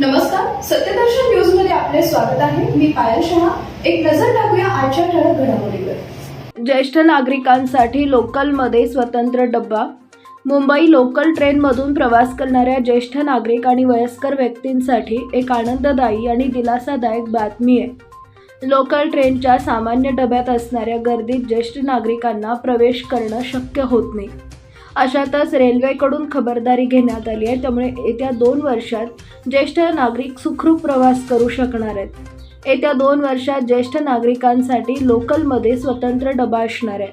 नमस्कार सत्यदर्शन न्यूजमध्ये आपले स्वागत आहे. मी पायल शहा. एक नजर टाकूया आजच्या ठळक घडामोडीवर. ज्येष्ठ नागरिकांसाठी लोकलमध्ये स्वतंत्र डब्बा. मुंबई लोकल ट्रेनमधून प्रवास करणाऱ्या ज्येष्ठ नागरिक आणि वयस्कर व्यक्तींसाठी एक आनंददायी आणि दिलासादायक बातमी आहे. लोकल ट्रेनच्या सामान्य डब्यात असणाऱ्या गर्दीत ज्येष्ठ नागरिकांना प्रवेश करणं शक्य होत नाही. अशातच रेल्वेकडून खबरदारी घेण्यात आली आहे. त्यामुळे येत्या दोन वर्षात ज्येष्ठ नागरिक सुखरूप प्रवास करू शकणार आहेत. येत्या दोन वर्षात ज्येष्ठ नागरिकांसाठी लोकलमध्ये स्वतंत्र डबा असणार आहे.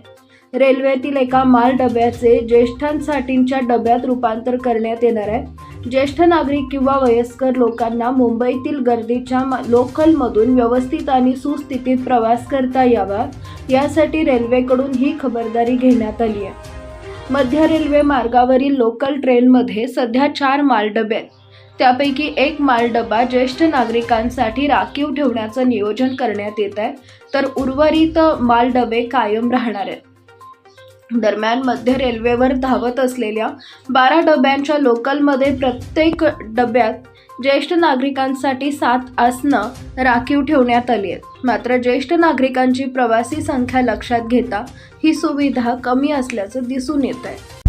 रेल्वेतील एका माल डब्याचे ज्येष्ठांसाठीच्या डब्यात रूपांतर करण्यात येणार आहे. ज्येष्ठ नागरिक किंवा वयस्कर लोकांना मुंबईतील गर्दीच्या लोकलमधून व्यवस्थित आणि सुस्थितीत प्रवास करता यावा. यासाठी रेल्वेकडून ही खबरदारी घेण्यात आली आहे. मध्य रेल्वे मार्गावरील लोकल ट्रेनमध्ये सध्या चार मालडबे आहेत. त्यापैकी एक मालडबा ज्येष्ठ नागरिकांसाठी राखीव ठेवण्याचं नियोजन करण्यात येत आहे. तर उर्वरित मालडबे कायम राहणार आहेत. दरम्यान मध्य रेल्वेवर धावत असलेल्या बारा डब्यांच्या लोकलमध्ये प्रत्येक डब्यात ज्येष्ठ नागरिकांसाठी सात आसनं राखीव ठेवण्यात आली आहेत. मात्र ज्येष्ठ नागरिकांची प्रवासी संख्या लक्षात घेता ही सुविधा कमी असल्याचं दिसून येत आहे